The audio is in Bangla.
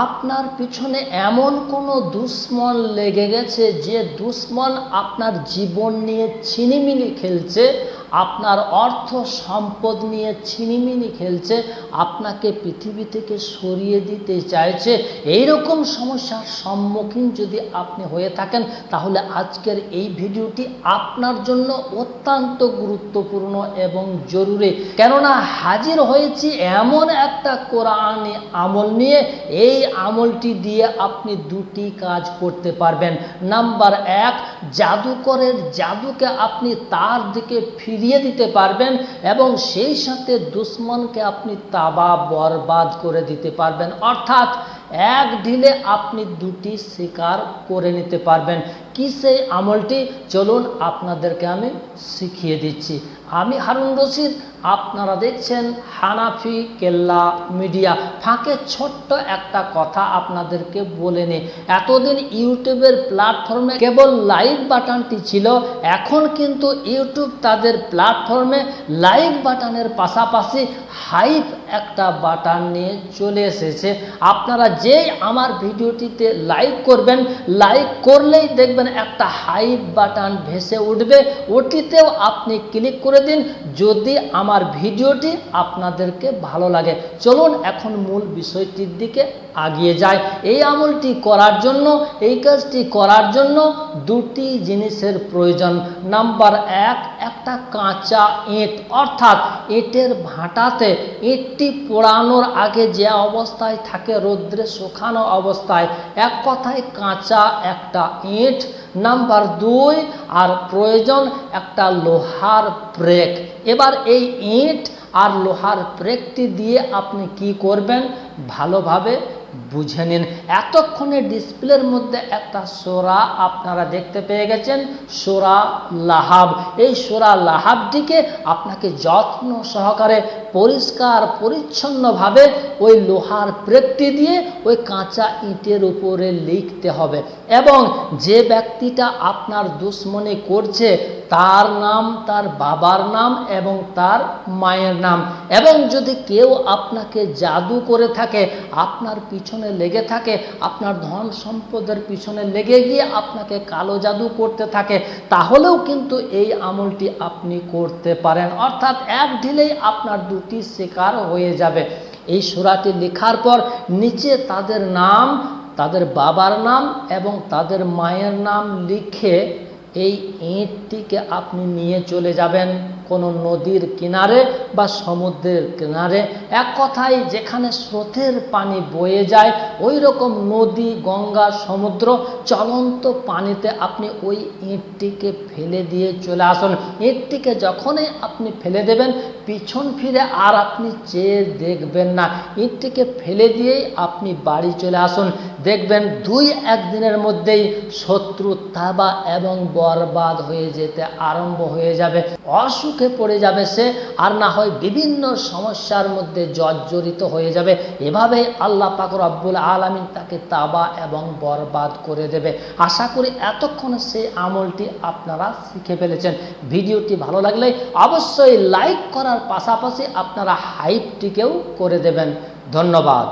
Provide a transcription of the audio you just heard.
আপনার পিছনে এমন কোনো দুশ্মন লেগে গেছে যে দুশ্মন আপনার জীবন নিয়ে ছিনিমিনি খেলছে আপনার অর্থ সম্পদ নিয়ে ছিনিমিনি খেলছে, আপনাকে পৃথিবী থেকে সরিয়ে দিতে চাইছে। এই রকম সমস্যার সম্মুখীন যদি আপনি হয়ে থাকেন, তাহলে আজকের এই ভিডিওটি আপনার জন্য অত্যন্ত গুরুত্বপূর্ণ এবং জরুরি। কেননা হাজির হয়েছি এমন একটা কোরআনে আমল নিয়ে, এই আমলটি দিয়ে আপনি দুটি কাজ করতে পারবেন। নাম্বার এক জাদুকরের জাদুকে আপনি তার দিকে ফিরিয়ে দিতে পারবেন এবং সেই সাথে দুশ্মনকে আপনি তাবা বরবাদ করে দিতে পারবেন। অর্থাৎ এক ঢিলে আপনি দুটি শিকার করে নিতে পারবেন। কি সেই আমলটি? চলুন আপনাদেরকে আমি শিখিয়ে দিচ্ছি। আমি হারুন রশিদ, আপনারা দেখছেন হানাফি কেল্লা মিডিয়া। ফাঁকে ছোট্ট একটা কথা আপনাদেরকে বলে নি এতদিন ইউটিউবের প্ল্যাটফর্মে কেবল লাইক বাটনটি ছিল, এখন কিন্তু ইউটিউব তাদের প্ল্যাটফর্মে লাইক বাটনের পাশাপাশি হাইপ একটা বাটন নিয়ে চলে এসেছে। আপনারা যেই আমার ভিডিওটিতে লাইক করবেন, লাইক করলেই দেখবেন একটা হাইপ বাটন ভেসে উঠবে, ওটিতেও আপনি ক্লিক করে দিন যদি আমার ভিডিওটি আপনাদেরকে ভালো লাগে। চলুন এখন মূল বিষয়টির দিকে আগিয়ে যায় এই আমলটি করার জন্য, এই কাজটি করার জন্য দুটি জিনিসের প্রয়োজন। নাম্বার এক, একটা কাঁচা ইঁট। অর্থাৎ ইটের ভাঁটাতে ইঁটটি পোড়ানোর আগে যে অবস্থায় থাকে রৌদ্রে শুকানো অবস্থায়, এক কথায় কাঁচা একটা ইঁট। নাম্বার দুই, আর প্রয়োজন একটা লোহার ব্রেক। এবার এই ইট আর লোহার ব্রেকটি দিয়ে আপনি কি করবেন? ভালোভাবে বুঝে নিন। এতক্ষণে ডিসপ্লের মধ্যে একটা সোরা আপনারা দেখতে পেয়ে গেছেন, সোরা লাহাব। এই সোরা লাহাবটিকে আপনাকে যত্ন সহকারে পরিষ্কার, পরিচ্ছন্নভাবে ওই লোহার প্রেকটি দিয়ে ওই কাঁচা ইটের উপরে লিখতে হবে। এবং যে ব্যক্তিটা আপনার দুশ্মনী করছে, তার নাম, তার বাবার নাম এবং তার মায়ের নাম। এবং যদি কেউ আপনাকে জাদু করে থাকে, আপনার পিছনে লেগে থাকে, আপনার ধন সম্পদের পিছনে লেগে গিয়ে আপনাকে কালো জাদু করতে থাকে, তাহলেও কিন্তু এই আমলটি আপনি করতে পারেন। অর্থাৎ এক ঢিলেই আপনার দুটি শিকার হয়ে যাবে। এই সুরাটি লেখার পর নিচে তাদের নাম, তাদের বাবার নাম এবং তাদের মায়ের নাম লিখে এই ইঁটটিকে আপনি নিয়ে চলে যাবেন কোনো নদীর কিনারে। বা সমুদ্রের কিনারে, এক কথায় যেখানে স্রোতের পানি বয়ে যায় ওই রকম নদী, গঙ্গা, সমুদ্র চলন্ত পানিতে আপনি ওই ইঁটটিকে ফেলে দিয়ে চলে আসুন। ইঁটটিকে যখনই আপনি ফেলে দেবেন, পিছন ফিরে আর আপনি চেয়ে দেখবেন না। ইঁটটিকে ফেলে দিয়েই আপনি বাড়ি চলে আসুন। দেখবেন দুই একদিনের মধ্যেই শত্রু তাবা এবং বরবাদ হয়ে যেতে আরম্ভ হয়ে যাবে। অসুখে পড়ে যাবে সে, আর না হয় বিভিন্ন সমস্যার মধ্যে জর্জরিত হয়ে যাবে। এভাবে আল্লাহ পাকর আব্বুল আলমিন তাকে তাবা এবং বরবাদ করে দেবে। আশা করি এতক্ষণ সেই আমলটি আপনারা শিখে ফেলেছেন। ভিডিওটি ভালো লাগলে অবশ্যই লাইক করার পাশাপাশি আপনারা হাইপটিকেও করে দেবেন। ধন্যবাদ।